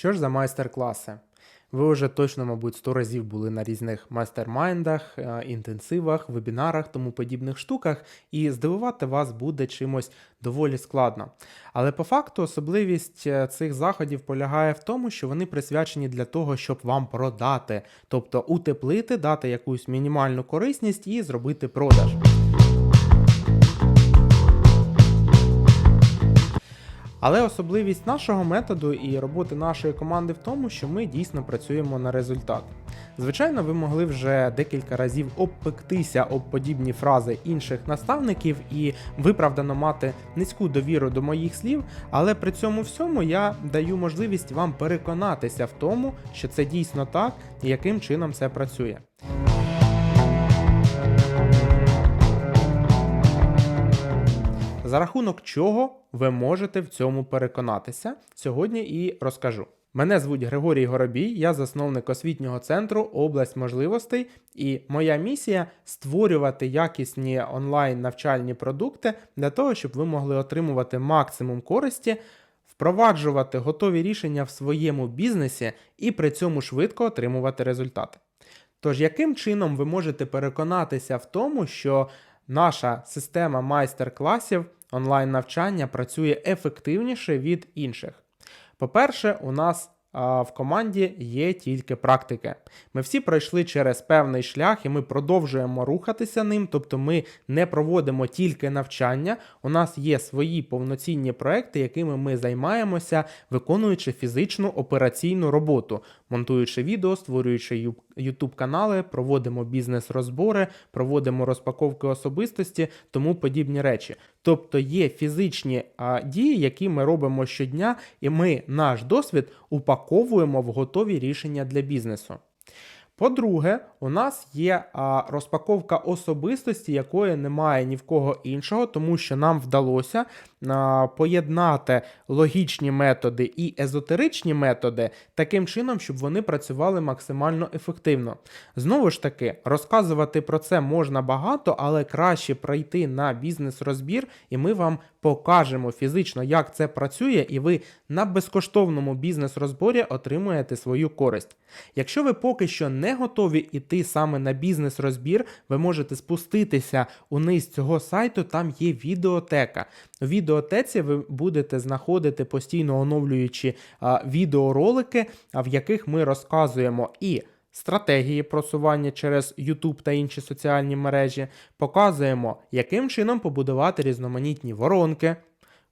Що ж за майстер-класи? Ви вже точно, мабуть, 100 разів були на різних майстер-майндах, е, інтенсивах, вебінарах, тому подібних штуках, і здивувати вас буде чимось доволі складно. Але по факту особливість е, цих заходів полягає в тому, що вони присвячені для того, щоб вам продати, тобто утеплити, дати якусь мінімальну корисність і зробити продаж. Але особливість нашого методу і роботи нашої команди в тому, що ми дійсно працюємо на результат. Звичайно, ви могли вже декілька разів обпектися об подібні фрази інших наставників і виправдано мати низьку довіру до моїх слів, але при цьому всьому я даю можливість вам переконатися в тому, що це дійсно так і яким чином це працює. За рахунок чого ви можете в цьому переконатися, сьогодні і розкажу. Мене звуть Григорій Горобій, я засновник освітнього центру Область можливостей, і моя місія створювати якісні онлайн навчальні продукти для того, щоб ви могли отримувати максимум користі, впроваджувати готові рішення в своєму бізнесі і при цьому швидко отримувати результати. Тож, яким чином ви можете переконатися в тому, що наша система майстер-класів онлайн навчання працює ефективніше від інших? По-перше, у нас а, в команді є тільки практики. Ми всі пройшли через певний шлях і ми продовжуємо рухатися ним, тобто ми не проводимо тільки навчання. У нас є свої повноцінні проекти, якими ми займаємося, виконуючи фізичну операційну роботу, монтуючи відео, створюючи YouTube канали, проводимо бізнес-розбори, проводимо розпаковки особистості, тому подібні речі. Тобто є фізичні а, дії, які ми робимо щодня, і ми наш досвід упаковуємо в готові рішення для бізнесу. По-друге, у нас є а, розпаковка особистості, якої немає ні в кого іншого, тому що нам вдалося а, поєднати логічні методи і езотеричні методи таким чином, щоб вони працювали максимально ефективно. Знову ж таки, розказувати про це можна багато, але краще пройти на бізнес-розбір, і ми вам покажемо фізично, як це працює, і ви на безкоштовному бізнес-розборі отримуєте свою користь. Якщо ви поки що не готові йти саме на бізнес-розбір, ви можете спуститися униз цього сайту, там є відеотека. У відеотеці ви будете знаходити постійно оновлюючи а, відеоролики, в яких ми розказуємо і. Стратегії просування через YouTube та інші соціальні мережі, показуємо, яким чином побудувати різноманітні воронки,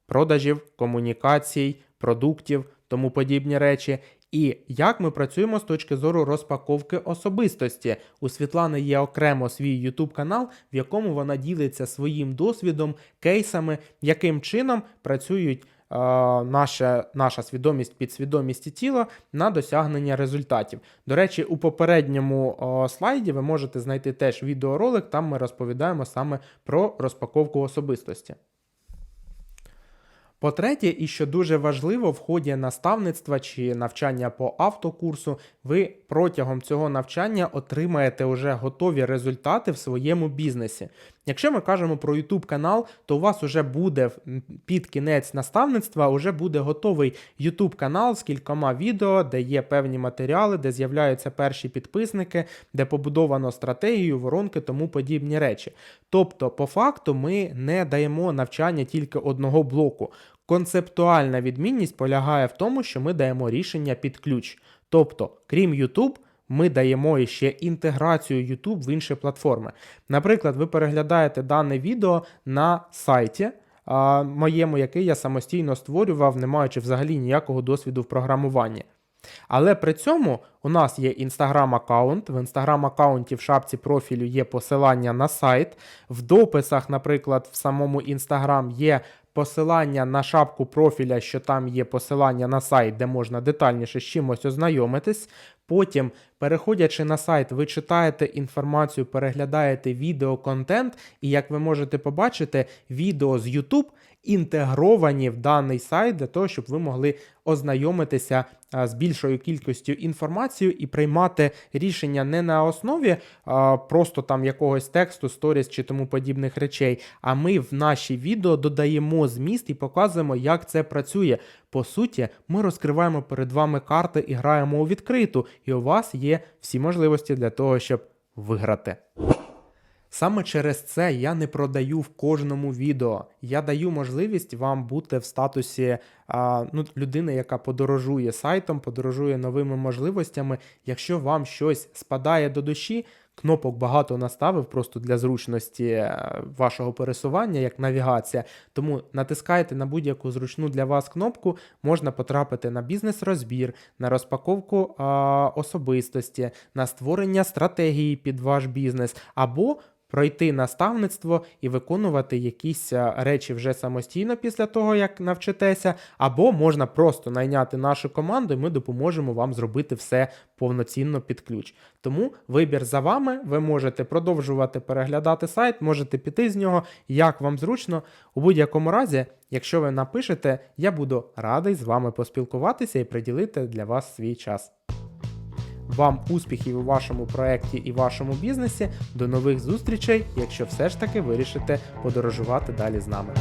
продажів, комунікацій, продуктів, тому подібні речі, і як ми працюємо з точки зору розпаковки особистості. У Світлани є окремо свій YouTube канал, в якому вона ділиться своїм досвідом, кейсами, яким чином працюють. Е, Наша наша свідомість, підсвідомість і тіло на досягнення результатів. До речі, у попередньому слайді ви можете знайти теж відеоролик, там ми розповідаємо саме про розпаковку особистості. По-третє, і що дуже важливо, в ході наставництва чи навчання по автокурсу, ви протягом цього навчання отримаєте вже готові результати в своєму бізнесі. Якщо ми кажемо про YouTube канал, то у вас вже буде під кінець наставництва, вже буде готовий YouTube канал з кількома відео, де є певні матеріали, де з'являються перші підписники, де побудовано стратегію, воронки, тому подібні речі. Тобто, по факту, ми не даємо навчання тільки одного блоку. Концептуальна відмінність полягає в тому, що ми даємо рішення під ключ. Тобто, крім YouTube, ми даємо ще інтеграцію YouTube в інші платформи. Наприклад, ви переглядаєте дане відео на сайті моєму, який я самостійно створював, не маючи взагалі ніякого досвіду в програмуванні. Але при цьому у нас є інстаграм аккаунт. В інстаграм аккаунті в шапці профілю є посилання на сайт. В дописах, наприклад, в самому інстаграм є посилання на шапку профіля, що там є посилання на сайт, де можна детальніше з чимось ознайомитись. Потім, переходячи на сайт, ви читаєте інформацію, переглядаєте відеоконтент, і як ви можете побачити, відео з YouTube інтегровані в даний сайт для того, щоб ви могли ознайомитися з більшою кількістю інформації і приймати рішення не на основі а, просто там якогось тексту, сторіс чи тому подібних речей. А ми в наші відео додаємо зміст і показуємо, як це працює. По суті, ми розкриваємо перед вами карти і граємо у відкриту, і у вас є всі можливості для того, щоб виграти. Саме через це я не продаю в кожному відео. Я даю можливість вам бути в статусі а, ну, людини, яка подорожує сайтом, подорожує новими можливостями. Якщо вам щось спадає до душі, кнопок багато наставив просто для зручності е, вашого пересування, як навігація. Тому натискайте на будь-яку зручну для вас кнопку, можна потрапити на бізнес-розбір, на розпаковку а, особистості, на створення стратегії під ваш бізнес або пройти наставництво і виконувати якісь речі вже самостійно після того, як навчитеся, або можна просто найняти нашу команду, і ми допоможемо вам зробити все повноцінно під ключ. Тому вибір за вами. Ви можете продовжувати переглядати сайт, можете піти з нього, як вам зручно. У будь-якому разі, якщо ви напишете, я буду радий з вами поспілкуватися і приділити для вас свій час. Вам успіхів у вашому проєкті і вашому бізнесі. До нових зустрічей, якщо все ж таки вирішите подорожувати далі з нами.